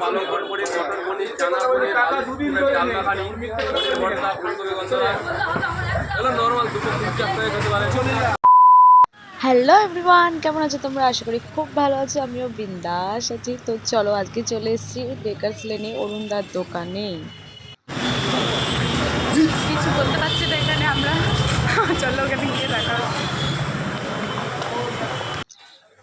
পালং ঘরপড়ে মটর hello everyone কেমন আছো তোমরা? আশা করি খুব ভালো আছো আমিও বিন্দাস আছি। তো চলো আজকে চলে এসেছি বেকার লেনে অরুণদার দোকানে। কিছু বলতে পারছি তো এখানে আমরা।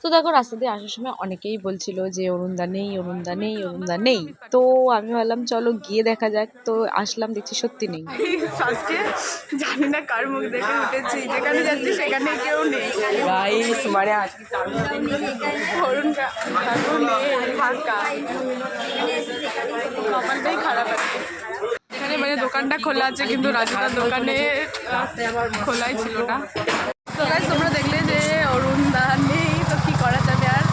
তো দেখো রাস্তা দিয়ে আসার সময় অনেকেই বলছিল যে অরুণদা নেই অরুণদা নেই অরুণদা নেই। তো আমি ভাবলাম চলো গিয়ে দেখা যাক। তো আসলাম দেখছি সত্যি নেই। জানি না কার মুখ দেখে উঠেছি যেখানে যাচ্ছি সেখানে কেউ নেই। গাইস মানে আজকে ধরুন কাকু নেই ফাঁকা। কপালটাই খারাপ আছে। এখানে মানে দোকানটা খোলা আছে কিন্তু রাজুদার দোকানে খোলাই ছিল না। তোমরা দেখলে যে অরুণ দা নেই তো কি করা যাবে আর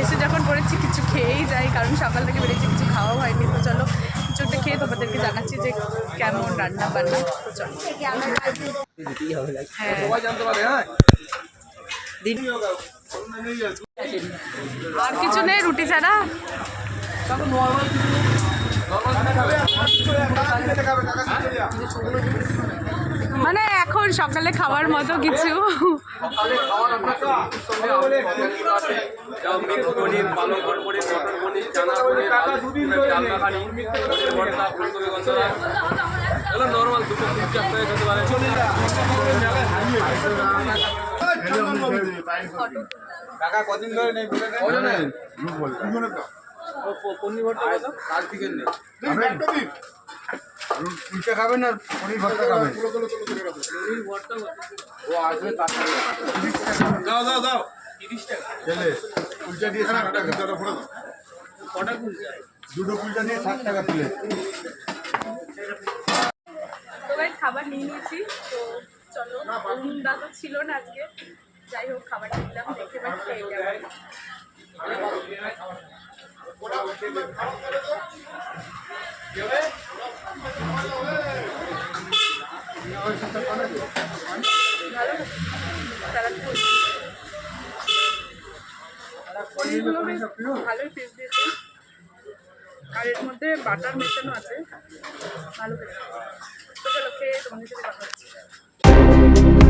এসে যখন পড়েছি কিছু খেয়েই যাই কারণ সকাল থেকে বেরিয়েছি কিছু খাওয়া হয়নি তো চলো কিছু একটা খেয়ে তোমাদেরকে জানাচ্ছি যে কেমন রান্না বান্না। চলো। হ্যাঁ। আর কিছু নেই, রুটি ছাড়া। মানে এখন সকালে খাওয়ার মতো কিছু। নর্মাল দুটো তিন চার টাকা খেতে পারে টাকা কদিন ধরে নেই বলে নেই। পনির ভর্তা কত কাল থেকে নেই। খাবেন? কুলচা খাবেন না পনির ভর্তা খাবেন? পনির ও আসবে তার সাথে। দাও দাও দাও ছেলে কুলচা দিয়ে টাকা দুটো কুলচা দিয়ে ষাট টাকা প্লেট তো গাইজ খাবার নিয়ে নিয়েছি তো চলো অরুণদা তো ছিল না আজকে। যাই হোক খাবারটা নিলাম দেখে খেয়ে ভালোই পিস দিয়েছে। আর এর মধ্যে বাটার মেশানো আছে। ভালো করে চলো খেয়ে তোমাদের সাথে কথা হচ্ছে।